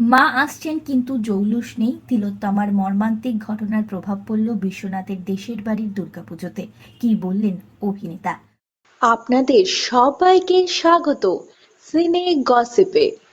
মা আসছেন কিন্তু জৌলুস নেই। তিলোত্তমার মর্মান্তিক ঘটনার প্রভাব পড়ল বিশ্বনাথের দেশের বাড়ির দুর্গাপুজোতে। কি বললেন অভিনেতা? আপনাদের সবাইকে স্বাগত। সিনে গসিপে।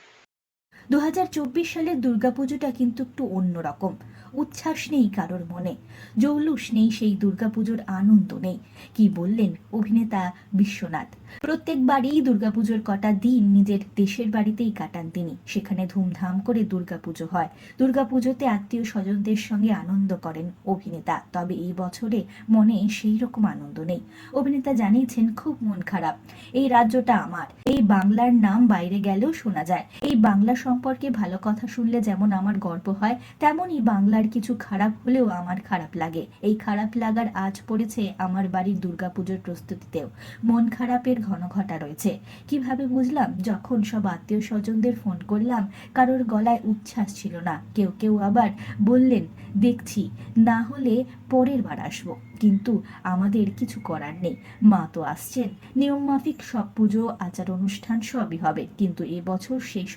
দু হাজার চব্বিশ সালের দুর্গাপুজোটা কিন্তু একটু অন্যরকম। উচ্ছ্বাস নেই কারোর মনে, জৌলুস নেই সেই দুর্গাপুজোর আনন্দ নেই। কি বললেন অভিনেতা বিশ্বনাথ? প্রত্যেকবারই দুর্গাপুজোর কটা দিন নিজের দেশের বাড়িতেই কাটান তিনি। সেখানে ধুমধাম করে দুর্গাপুজো হয়। দুর্গাপুজোতে আত্মীয় স্বজনদের সঙ্গে আনন্দ করেন অভিনেতা। তবে এই বছরে মনে সেই রকম আনন্দ নেই। অভিনেতা জানিয়েছেন, খুব মন খারাপ। এই রাজ্যটা আমার। এই বাংলার নাম বাইরে গেলেও শোনা যায়। এই বাংলা সম্পর্কে ভালো কথা শুনলে যেমন আমার গর্ব হয়, তেমনই বাংলার কিছু খারাপ হলেও আমার খারাপ লাগে। এই খারাপ লাগার আজ পড়েছে আমার বাড়ির দুর্গাপুজোর প্রস্তুতিতেও। মন খারাপের ঘন ঘটা রয়েছে। কীভাবে বুঝলাম? যখন সব আত্মীয় স্বজনদের ফোন করলাম, কারোর গলায় উচ্ছ্বাস ছিল না। কেউ কেউ আবার বললেন, দেখছি, না হলে পরের বার আসব। কিন্তু আমাদের কিছু করার নেই। মা তো আসছেন। নিয়মমাফিক সব পুজো আচার অনুষ্ঠান সবই হবে। কিন্তু এবছর সেই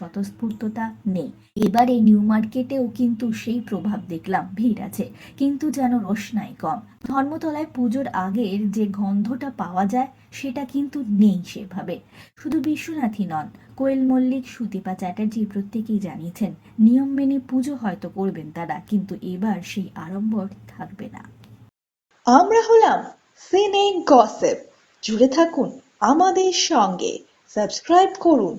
স্বতঃস্ফূর্ততা নেই। এবারে নিউ মার্কেটেও কিন্তু সেই প্রভাব দেখলাম, ভিড় আছে। কিন্তু যেন রোশনাই কম। ধর্মতলায় পুজোর আগের যে গন্ধটা পাওয়া যায়, সেটা কিন্তু নেই সেভাবে। শুধু বিশ্বনাথই নন, কোয়েল মল্লিক, সুদীপা চ্যাটার্জি প্রত্যেকেই জানিয়েছেন, নিয়ম মেনে পুজো হয়তো করবেন তারা, কিন্তু এবার সেই আড়ম্বর থাকবে না। আমরা হলাম সিনে গসিপ। জুড়ে থাকুন আমাদের সঙ্গে। সাবস্ক্রাইব করুন